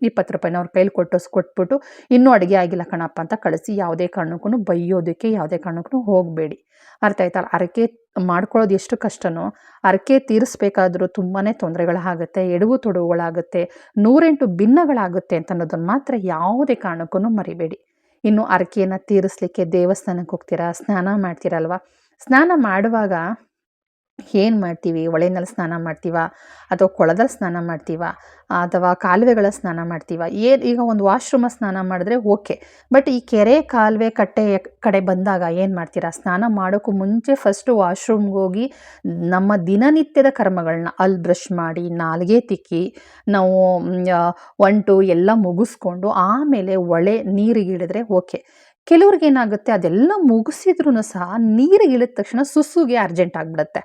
ಇಪ್ಪತ್ತು ರೂಪಾಯಿನೋ ಅವ್ರ ಕೈಲಿ ಕೊಟ್ಟು ಕೊಟ್ಬಿಟ್ಟು ಇನ್ನೂ ಅಡುಗೆ ಆಗಿಲ್ಲ ಕಣಪ್ಪ ಅಂತ ಕಳಿಸಿ. ಯಾವುದೇ ಕಾರಣಕ್ಕೂ ಬೈಯೋದಕ್ಕೆ ಯಾವುದೇ ಕಾರಣಕ್ಕೂ ಹೋಗಬೇಡಿ. ಅರ್ಥ ಆಯ್ತಲ್ಲ ಅರಕೆ ಮಾಡ್ಕೊಳ್ಳೋದು ಎಷ್ಟು ಕಷ್ಟನೋ, ಅರಕೆ ತೀರಿಸ್ಬೇಕಾದ್ರೂ ತುಂಬಾ ತೊಂದರೆಗಳಾಗುತ್ತೆ, ಎಡವು ತೊಡವುಗಳಾಗುತ್ತೆ, ನೂರೆಂಟು ಭಿನ್ನಗಳಾಗುತ್ತೆ ಅಂತ ಅನ್ನೋದನ್ನು ಮಾತ್ರ ಯಾವುದೇ ಕಾರಣಕ್ಕೂ ಮರಿಬೇಡಿ. ಇನ್ನು ಅರಕೆಯನ್ನು ತೀರಿಸ್ಲಿಕ್ಕೆ ದೇವಸ್ಥಾನಕ್ಕೆ ಹೋಗ್ತೀರಾ, ಸ್ನಾನ ಮಾಡ್ತೀರಲ್ವ? ಸ್ನಾನ ಮಾಡುವಾಗ ಏನು ಮಾಡ್ತೀವಿ? ಹೊಳೆನಲ್ಲಿ ಸ್ನಾನ ಮಾಡ್ತೀವ? ಅಥವಾ ಕೊಳದಲ್ಲಿ ಸ್ನಾನ ಮಾಡ್ತೀವ? ಅಥವಾ ಕಾಲುವೆಗಳ ಸ್ನಾನ ಮಾಡ್ತೀವ? ಏನು ಈಗ ಒಂದು ವಾಶ್ರೂಮ ಸ್ನಾನ ಮಾಡಿದ್ರೆ ಓಕೆ. ಬಟ್ ಈ ಕೆರೆ, ಕಾಲುವೆ, ಕಟ್ಟೆ ಕಡೆ ಬಂದಾಗ ಏನು ಮಾಡ್ತೀರಾ? ಸ್ನಾನ ಮಾಡೋಕ್ಕೂ ಮುಂಚೆ ಫಸ್ಟು ವಾಶ್ರೂಮ್ಗೆ ಹೋಗಿ ನಮ್ಮ ದಿನನಿತ್ಯದ ಕರ್ಮಗಳನ್ನ ಅಲ್ಲಿ ಬ್ರಷ್ ಮಾಡಿ, ನಾಲ್ಗೆ ತಿಕ್ಕಿ, ನಾವು ಒಂಟು ಎಲ್ಲ ಮುಗಿಸ್ಕೊಂಡು ಆಮೇಲೆ ಒಳೆ ನೀರಿಗೆ ಇಳಿದ್ರೆ ಓಕೆ. ಕೆಲವ್ರಿಗೆ ಏನಾಗುತ್ತೆ, ಅದೆಲ್ಲ ಮುಗಿಸಿದ್ರೂ ಸಹ ನೀರಿಗೆ ಇಳಿದ ತಕ್ಷಣ ಸುಸುಗೆ ಅರ್ಜೆಂಟ್ ಆಗಿಬಿಡುತ್ತೆ.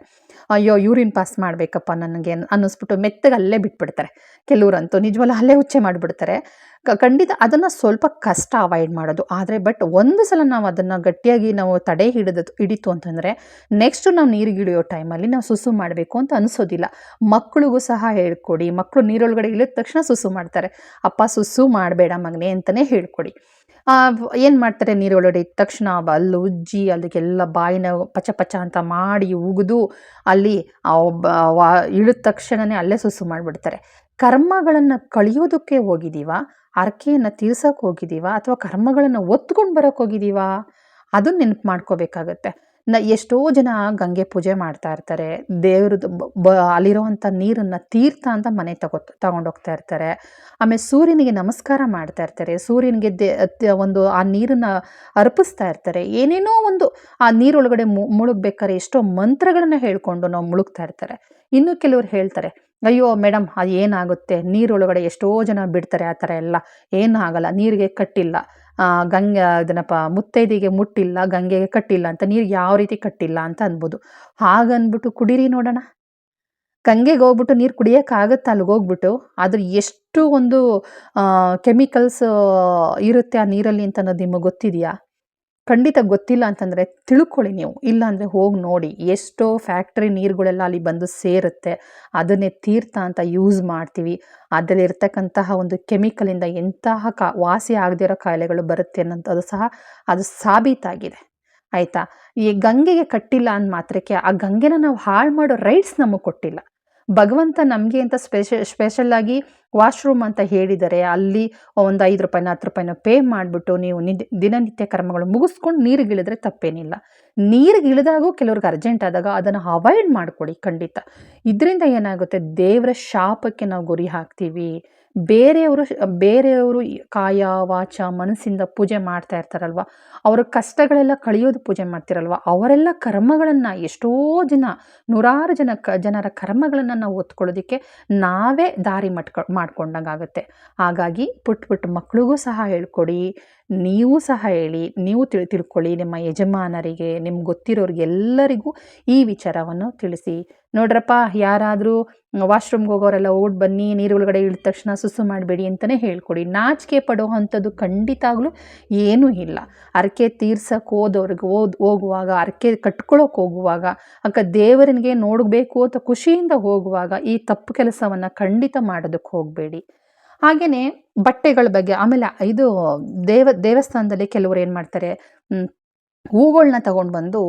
ಅಯ್ಯೋ ಯೂರಿನ್ ಪಾಸ್ ಮಾಡಬೇಕಪ್ಪ ನನಗೆ ಅನ್ನಿಸ್ಬಿಟ್ಟು ಮೆತ್ತಗೆ ಅಲ್ಲೇ ಬಿಟ್ಬಿಡ್ತಾರೆ. ಕೆಲವರಂತೂ ನಿಜವಲ್ಲ ಅಲ್ಲೇ ಉಚ್ಚೆ ಮಾಡಿಬಿಡ್ತಾರೆ. ಖಂಡಿತ ಅದನ್ನು ಸ್ವಲ್ಪ ಕಷ್ಟ ಅವಾಯ್ಡ್ ಮಾಡೋದು. ಆದರೆ ಬಟ್ ಒಂದು ಸಲ ನಾವು ಅದನ್ನು ಗಟ್ಟಿಯಾಗಿ ನಾವು ತಡೆ ಹಿಡಿದ ಹಿಡಿತು ಅಂತಂದರೆ ನೆಕ್ಸ್ಟು ನಾವು ನೀರಿಗೆ ಇಳಿಯೋ ಟೈಮಲ್ಲಿ ನಾವು ಸುಸು ಮಾಡಬೇಕು ಅಂತ ಅನಿಸೋದಿಲ್ಲ. ಮಕ್ಕಳಿಗೂ ಸಹ ಹೇಳ್ಕೊಡಿ. ಮಕ್ಕಳು ನೀರೊಳಗಡೆ ಇಳಿದ ತಕ್ಷಣ ಸುಸು ಮಾಡ್ತಾರೆ. ಅಪ್ಪ ಸುಸು ಮಾಡಬೇಡ ಮಗನೇ ಅಂತಲೇ ಹೇಳ್ಕೊಡಿ. ಏನು ಮಾಡ್ತಾರೆ ನೀರೊಳಗಡೆ ಇದ್ದ ತಕ್ಷಣ ಅಲ್ಲಿ ಉಜ್ಜಿ ಅದಕ್ಕೆಲ್ಲ ಬಾಯಿನ ಪಚ ಪಚ ಅಂತ ಮಾಡಿ ಉಗಿದು. ಅಲ್ಲಿ ಇಳಿದ ತಕ್ಷಣವೇ ಅಲ್ಲೇ ಸುಸು ಮಾಡಿಬಿಡ್ತಾರೆ. ಕರ್ಮಗಳನ್ನು ಕಳಿಯೋದಕ್ಕೆ ಹೋಗಿದ್ದೀವ ಹರಕೆಯನ್ನು ತೀರ್ಸೋಕೆ ಹೋಗಿದ್ದೀವ ಅಥವಾ ಕರ್ಮಗಳನ್ನು ಒತ್ಕೊಂಡು ಬರೋಕೆ ಹೋಗಿದ್ದೀವ ಅದನ್ನ ನೆನಪು ಮಾಡ್ಕೋಬೇಕಾಗತ್ತೆ. ನ ಎಷ್ಟೋ ಜನ ಗಂಗೆ ಪೂಜೆ ಮಾಡ್ತಾ ಇರ್ತಾರೆ. ದೇವ್ರದ್ದು ಬ ಅಲ್ಲಿರುವಂಥ ನೀರನ್ನು ತೀರ್ಥ ಅಂತ ಮನೆ ತಗೋ ತಗೊಂಡೋಗ್ತಾ ಇರ್ತಾರೆ. ಆಮೇಲೆ ಸೂರ್ಯನಿಗೆ ನಮಸ್ಕಾರ ಮಾಡ್ತಾ ಇರ್ತಾರೆ. ಸೂರ್ಯನಿಗೆ ದೇ ಒಂದು ಆ ನೀರನ್ನು ಅರ್ಪಿಸ್ತಾ ಇರ್ತಾರೆ. ಏನೇನೋ ಒಂದು ಆ ನೀರೊಳಗಡೆ ಮುಳುಗ್ಬೇಕಾದ್ರೆ ಎಷ್ಟೋ ಮಂತ್ರಗಳನ್ನ ಹೇಳ್ಕೊಂಡು ನಾವು ಮುಳುಗ್ತಾ ಇರ್ತಾರೆ. ಇನ್ನು ಕೆಲವರು ಹೇಳ್ತಾರೆ, ಅಯ್ಯೋ ಮೇಡಮ್ ಅದು ಏನಾಗುತ್ತೆ? ನೀರೊಳಗಡೆ ಎಷ್ಟೋ ಜನ ಬಿಡ್ತಾರೆ ಆ ಥರ ಎಲ್ಲ. ಏನೂ ಆಗಲ್ಲ, ನೀರಿಗೆ ಕಟ್ಟಿಲ್ಲ. ಗಂಗೆ ಅದನ್ನಪ್ಪ ಮುತ್ತೈದೆಗೆ ಮುಟ್ಟಿಲ್ಲ, ಗಂಗೆಗೆ ಕಟ್ಟಿಲ್ಲ ಅಂತ, ನೀರು ಯಾವ ರೀತಿ ಕಟ್ಟಿಲ್ಲ ಅಂತ ಅನ್ಬೋದು. ಹಾಗನ್ಬಿಟ್ಟು ಕುಡೀರಿ ನೋಡೋಣ. ಗಂಗೆಗೆ ಹೋಗ್ಬಿಟ್ಟು ನೀರು ಕುಡಿಯೋಕ್ಕಾಗತ್ತಾ ಅಲ್ಲಿಗೆ ಹೋಗ್ಬಿಟ್ಟು ಅದ್ರ ಎಷ್ಟು ಒಂದು ಕೆಮಿಕಲ್ಸ್ ಇರುತ್ತೆ ಆ ನೀರಲ್ಲಿ ಅಂತ ಅನ್ನೋದು ನಿಮಗೆ ಗೊತ್ತಿದೆಯಾ? ಖಂಡಿತ ಗೊತ್ತಿಲ್ಲ ಅಂತಂದರೆ ತಿಳ್ಕೊಳ್ಳಿ ನೀವು. ಇಲ್ಲ ಅಂದರೆ ಹೋಗಿ ನೋಡಿ. ಎಷ್ಟೋ ಫ್ಯಾಕ್ಟ್ರಿ ನೀರುಗಳೆಲ್ಲ ಅಲ್ಲಿ ಬಂದು ಸೇರುತ್ತೆ. ಅದನ್ನೇ ತೀರ್ಥ ಅಂತ ಯೂಸ್ ಮಾಡ್ತೀವಿ. ಅದರಲ್ಲಿರ್ತಕ್ಕಂತಹ ಒಂದು ಕೆಮಿಕಲಿಂದ ಎಂತಹ ಕಾ, ವಾಸಿ ಆಗದಿರೋ ಕಾಯಿಲೆಗಳು ಬರುತ್ತೆ ಅನ್ನೋಂಥದ್ದು ಸಹ ಅದು ಸಾಬೀತಾಗಿದೆ. ಆಯಿತಾ? ಈ ಗಂಗೆಗೆ ಕಟ್ಟಿಲ್ಲ ಅಂದ ಮಾತ್ರಕ್ಕೆ ಆ ಗಂಗೆನ ನಾವು ಹಾಳು ಮಾಡೋ ರೈಟ್ಸ್ ನಮಗೆ ಕೊಟ್ಟಿಲ್ಲ. ಭಗವಂತ ನಮಗೆ ಅಂತ ಸ್ಪೆಷಲ್ ಸ್ಪೆಷಲ್ಲಾಗಿ ವಾಶ್ರೂಮ್ ಅಂತ ಹೇಳಿದರೆ ಅಲ್ಲಿ ಒಂದು ಐದು ರೂಪಾಯಿನ, ಹತ್ತು ರೂಪಾಯಿನ ಪೇ ಮಾಡಿಬಿಟ್ಟು ನೀವು ನಿದ್, ದಿನನಿತ್ಯ ಕರ್ಮಗಳು ಮುಗಿಸ್ಕೊಂಡು ನೀರಿಗಿಳಿದ್ರೆ ತಪ್ಪೇನಿಲ್ಲ. ನೀರಿಗಿಳಿದಾಗೂ ಕೆಲವ್ರಿಗೆ ಅರ್ಜೆಂಟ್ ಆದಾಗ ಅದನ್ನು ಅವಾಯ್ಡ್ ಮಾಡಿಕೊಡಿ ಖಂಡಿತ. ಇದರಿಂದ ಏನಾಗುತ್ತೆ? ದೇವರ ಶಾಪಕ್ಕೆ ನಾವು ಗುರಿ ಹಾಕ್ತೀವಿ. ಬೇರೆಯವರು ಬೇರೆಯವರು ಕಾಯ, ವಾಚ, ಮನಸ್ಸಿಂದ ಪೂಜೆ ಮಾಡ್ತಾ ಇರ್ತಾರಲ್ವ? ಅವರ ಕಷ್ಟಗಳೆಲ್ಲ ಕಳೆಯೋದು ಪೂಜೆ ಮಾಡ್ತಿರಲ್ವ? ಅವರೆಲ್ಲ ಕರ್ಮಗಳನ್ನು ಎಷ್ಟೋ ಜನ, ನೂರಾರು ಜನ ಕ, ಜನರ ಕರ್ಮಗಳನ್ನು ನಾವು ಒತ್ಕೊಳ್ಳೋದಕ್ಕೆ ನಾವೇ ದಾರಿ ಮಟ್ಕೊ, ಮಾಡ್ಕೊಂಡಂಗಾಗುತ್ತೆ. ಹಾಗಾಗಿ ಪುಟ್ಟ ಪುಟ್ಟ ಮಕ್ಳಿಗೂ ಸಹ ಹೇಳ್ಕೊಡಿ. ನೀವು ಸಹ ಹೇಳಿ, ನೀವು ತಿಳಿ, ತಿಳ್ಕೊಳ್ಳಿ ನಿಮ್ಮ ಯಜಮಾನರಿಗೆ, ನಿಮ್ಗೆ ಗೊತ್ತಿರೋರಿಗೆ ಎಲ್ಲರಿಗೂ ಈ ವಿಚಾರವನ್ನು ತಿಳಿಸಿ. ನೋಡ್ರಪ್ಪ, ಯಾರಾದರೂ ವಾಶ್ರೂಮ್ಗೆ ಹೋಗೋರೆಲ್ಲ ಓಡ್ ಬನ್ನಿ, ನೀರು ಒಳಗಡೆ ಇಳಿದ ತಕ್ಷಣ ಸುಸು ಮಾಡಬೇಡಿ ಅಂತಲೇ ಹೇಳ್ಕೊಡಿ. ನಾಚಿಕೆ ಪಡೋ ಅಂಥದ್ದು ಖಂಡಿತಾಗ್ಲೂ ಏನೂ ಇಲ್ಲ. ಅರಕೆ ತೀರ್ಸಕ್ಕೆ ಹೋದವ್ರಿಗೆ ಓದ್ ಹೋಗುವಾಗ, ಅರಕೆ ಕಟ್ಕೊಳ್ಳೋಕೆ ಹೋಗುವಾಗ, ಅಕ್ಕ ದೇವರನಿಗೆ ನೋಡಬೇಕು ಅಂತ ಖುಷಿಯಿಂದ ಹೋಗುವಾಗ ಈ ತಪ್ಪು ಕೆಲಸವನ್ನು ಖಂಡಿತ ಮಾಡೋದಕ್ಕೆ ಹೋಗಬೇಡಿ. ಹಾಗೆಯೇ ಬಟ್ಟೆಗಳ ಬಗ್ಗೆ, ಆಮೇಲೆ ಇದು ದೇವ, ದೇವಸ್ಥಾನದಲ್ಲಿ ಕೆಲವರು ಏನು ಮಾಡ್ತಾರೆ ಹೂಗಳನ್ನ ತಗೊಂಡು ಬಂದು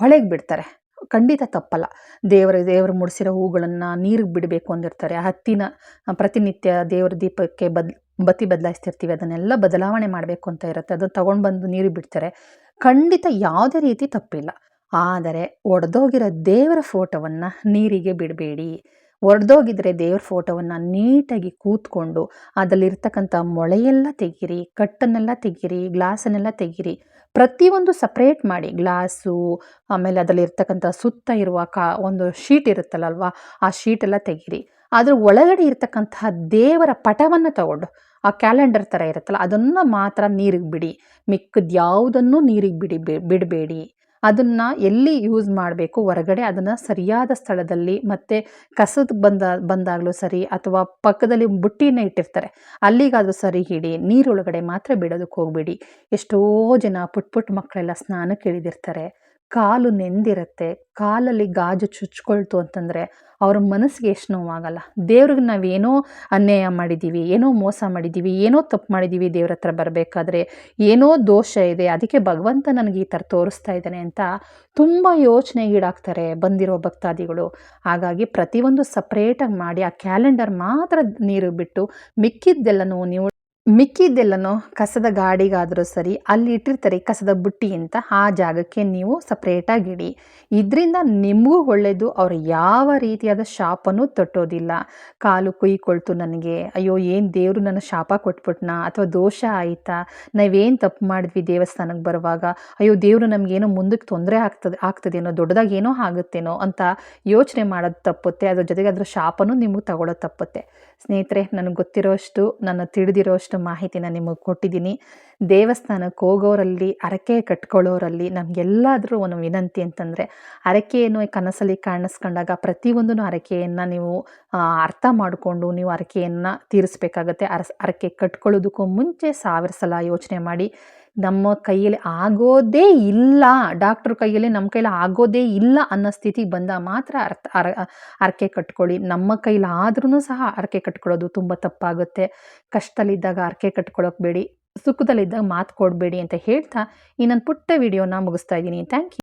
ಹೊಳೆಗೆ ಬಿಡ್ತಾರೆ. ಖಂಡಿತ ತಪ್ಪಲ್ಲ. ದೇವರ, ದೇವರು ಮುಡಿಸಿರೋ ಹೂಗಳನ್ನು ನೀರಿಗೆ ಬಿಡಬೇಕು ಅಂದಿರ್ತಾರೆ. ಹತ್ತಿನ, ಪ್ರತಿನಿತ್ಯ ದೇವರ ದೀಪಕ್ಕೆ ಬದ್, ಬತ್ತಿ ಬದಲಾಯಿಸ್ತಿರ್ತೀವಿ. ಅದನ್ನೆಲ್ಲ ಬದಲಾವಣೆ ಮಾಡಬೇಕು ಅಂತ ಇರುತ್ತೆ. ಅದನ್ನು ತಗೊಂಡು ಬಂದು ನೀರಿಗೆ ಬಿಡ್ತಾರೆ. ಖಂಡಿತ ಯಾವುದೇ ರೀತಿ ತಪ್ಪಿಲ್ಲ. ಆದರೆ ಒಡೆದೋಗಿರೋ ದೇವರ ಫೋಟೋವನ್ನು ನೀರಿಗೆ ಬಿಡಬೇಡಿ. ಒಡೆದೋಗಿದ್ರೆ ದೇವ್ರ ಫೋಟೋವನ್ನು ನೀಟಾಗಿ ಕೂತ್ಕೊಂಡು ಅದರಲ್ಲಿರ್ತಕ್ಕಂಥ ಮೊಳೆಯೆಲ್ಲ ತೆಗೀರಿ, ಕಟ್ಟನ್ನೆಲ್ಲ ತೆಗೀರಿ, ಗ್ಲಾಸನ್ನೆಲ್ಲ ತೆಗೀರಿ, ಪ್ರತಿಯೊಂದು ಸಪ್ರೇಟ್ ಮಾಡಿ, ಗ್ಲಾಸು, ಆಮೇಲೆ ಅದರಲ್ಲಿರ್ತಕ್ಕಂಥ ಸುತ್ತ ಇರುವ ಕಾ, ಒಂದು ಶೀಟ್ ಇರುತ್ತಲ್ಲಲ್ವ, ಆ ಶೀಟೆಲ್ಲ ತೆಗೀರಿ. ಅದ್ರ ಒಳಗಡೆ ಇರತಕ್ಕಂತಹ ದೇವರ ಪಟವನ್ನು ತಗೊಂಡು, ಆ ಕ್ಯಾಲೆಂಡರ್ ಥರ ಇರುತ್ತಲ್ಲ, ಅದನ್ನು ಮಾತ್ರ ನೀರಿಗೆ ಬಿಡಿ, ಮಿಕ್ಕದ್ಯಾವುದನ್ನು ನೀರಿಗೆ ಬಿಡಿ ಬಿಡಬೇಡಿ. ಅದನ್ನು ಎಲ್ಲಿ ಯೂಸ್ ಮಾಡಬೇಕು? ಹೊರಗಡೆ ಅದನ್ನು ಸರಿಯಾದ ಸ್ಥಳದಲ್ಲಿ ಮತ್ತು ಕಸದ ಬಂದ, ಬಂದಾಗಲೂ ಸರಿ ಅಥವಾ ಪಕ್ಕದಲ್ಲಿ ಬುಟ್ಟಿನ ಇಟ್ಟಿರ್ತಾರೆ. ಅಲ್ಲಿಗಾದರೂ ಸರಿ ಹಿಡಿ, ನೀರೊಳಗಡೆ ಮಾತ್ರ ಬಿಡೋದಕ್ಕೆ ಹೋಗಬೇಡಿ. ಎಷ್ಟೋ ಜನ ಪುಟ್ಟ ಪುಟ್ಟ ಮಕ್ಕಳೆಲ್ಲ ಸ್ನಾನಕ್ಕೆ ಇಳಿದಿರ್ತಾರೆ. ಕಾಲು ನೆಂದಿರುತ್ತೆ, ಕಾಲಲ್ಲಿ ಗಾಜು ಚುಚ್ಕೊಳ್ತು ಅಂತಂದರೆ ಅವ್ರ ಮನಸ್ಸಿಗೆ ಎಷ್ಟು ನೋವಾಗಲ್ಲ. ದೇವ್ರಿಗೆ ನಾವೇನೋ ಅನ್ಯಾಯ ಮಾಡಿದ್ದೀವಿ ಏನೋ ಮೋಸ ಮಾಡಿದ್ದೀವಿ ಏನೋ ತಪ್ಪು ಮಾಡಿದ್ದೀವಿ ದೇವ್ರ ಹತ್ರ ಬರಬೇಕಾದ್ರೆ, ಏನೋ ದೋಷ ಇದೆ, ಅದಕ್ಕೆ ಭಗವಂತ ನನಗೆ ಈ ಥರ ತೋರಿಸ್ತಾ ಇದ್ದಾನೆ ಅಂತ ತುಂಬ ಯೋಚನೆಗೀಡಾಗ್ತಾರೆ ಬಂದಿರೋ ಭಕ್ತಾದಿಗಳು. ಹಾಗಾಗಿ ಪ್ರತಿಯೊಂದು ಸಪ್ರೇಟಾಗಿ ಮಾಡಿ ಆ ಕ್ಯಾಲೆಂಡರ್ ಮಾತ್ರ ನೀರು ಬಿಟ್ಟು ಮಿಕ್ಕಿದ್ದೆಲ್ಲನೂ ನೀವು ಮಿಕ್ಕಿದ್ದೆಲ್ಲನೂ ಕಸದ ಗಾಡಿಗಾದರೂ ಸರಿ ಅಲ್ಲಿ ಇಟ್ಟಿರ್ತಾರೆ ಕಸದ ಬುಟ್ಟಿ ಅಂತ ಆ ಜಾಗಕ್ಕೆ ನೀವು ಸಪ್ರೇಟಾಗಿ ಇಡಿ. ಇದರಿಂದ ನಿಮಗೂ ಒಳ್ಳೆಯದು ಅವರು ಯಾವ ರೀತಿಯಾದ ಶಾಪನೂ ತೊಟ್ಟೋದಿಲ್ಲ. ಕಾಲು ಕುಯ್ಕೊಳ್ತು ನನಗೆ, ಅಯ್ಯೋ, ಏನು ದೇವರು ನನ್ನ ಶಾಪ ಕೊಟ್ಬಿಟ್ನಾ? ಅಥವಾ ದೋಷ ಆಯಿತಾ? ನಾವೇನು ತಪ್ಪು ಮಾಡಿದ್ವಿ ದೇವಸ್ಥಾನಕ್ಕೆ ಬರುವಾಗ? ಅಯ್ಯೋ, ದೇವರು ನಮಗೇನೋ ಮುಂದಕ್ಕೆ ತೊಂದರೆ ಆಗ್ತದೆ ಆಗ್ತದೇನೋ ದೊಡ್ಡದಾಗಿ ಏನೋ ಆಗುತ್ತೇನೋ ಅಂತ ಯೋಚನೆ ಮಾಡೋದು ತಪ್ಪುತ್ತೆ. ಅದ್ರ ಜೊತೆಗೆ ಅದರ ಶಾಪನೂ ನಿಮಗೆ ತಗೊಳ್ಳೋದು ತಪ್ಪುತ್ತೆ. ಸ್ನೇಹಿತರೆ, ನನಗೆ ಗೊತ್ತಿರೋಷ್ಟು ನಾನು ತಿಳಿದಿರೋಷ್ಟು ಮಾಹಿತಿನ ನಿಮಗೆ ಕೊಟ್ಟಿದ್ದೀನಿ. ದೇವಸ್ಥಾನಕ್ಕೆ ಹೋಗೋರಲ್ಲಿ ಹರಕೆ ಕಟ್ಕೊಳ್ಳೋರಲ್ಲಿ ನಮಗೆಲ್ಲಾದರೂ ಒಂದು ವಿನಂತಿ ಅಂತಂದರೆ ಹರಕೆಯನ್ನು ಕನಸಲ್ಲಿ ಕಾಣಿಸ್ಕೊಂಡಾಗ ಪ್ರತಿಯೊಂದೂ ಹರಕೆಯನ್ನು ನೀವು ಅರ್ಥ ಮಾಡಿಕೊಂಡು ನೀವು ಹರಕೆಯನ್ನು ತೀರಿಸ್ಬೇಕಾಗತ್ತೆ. ಅರಸ್ ಹರಕೆ ಕಟ್ಕೊಳ್ಳೋದಕ್ಕೂ ಮುಂಚೆ ಸಾವಿರ ಸಲ ಯೋಚನೆ ಮಾಡಿ ನಮ್ಮ ಕೈಯಲ್ಲಿ ಆಗೋದೇ ಇಲ್ಲ ಡಾಕ್ಟ್ರ್ ಕೈಯಲ್ಲಿ ನಮ್ಮ ಕೈಯಲ್ಲಿ ಆಗೋದೇ ಇಲ್ಲ ಅನ್ನೋ ಸ್ಥಿತಿಗೆ ಬಂದಾಗ ಮಾತ್ರ ಅರ್ಥ, ಅರ ಹರಕೆ ಕಟ್ಕೊಳ್ಳಿ. ನಮ್ಮ ಕೈಲಿ ಆದ್ರೂ ಸಹ ಹರಕೆ ಕಟ್ಕೊಳ್ಳೋದು ತುಂಬ ತಪ್ಪಾಗುತ್ತೆ. ಕಷ್ಟದಲ್ಲಿದ್ದಾಗ ಹರಕೆ ಕಟ್ಕೊಳ್ಳೋಕೆ ಬೇಡಿ, ಸುಖದಲ್ಲಿದ್ದಾಗ ಮಾತು ಕೊಡಬೇಡಿ ಅಂತ ಹೇಳ್ತಾ ಈ ನನ್ನ ಪುಟ್ಟ ವಿಡಿಯೋನ ಮುಗಿಸ್ತಾ ಇದ್ದೀನಿ. Thank you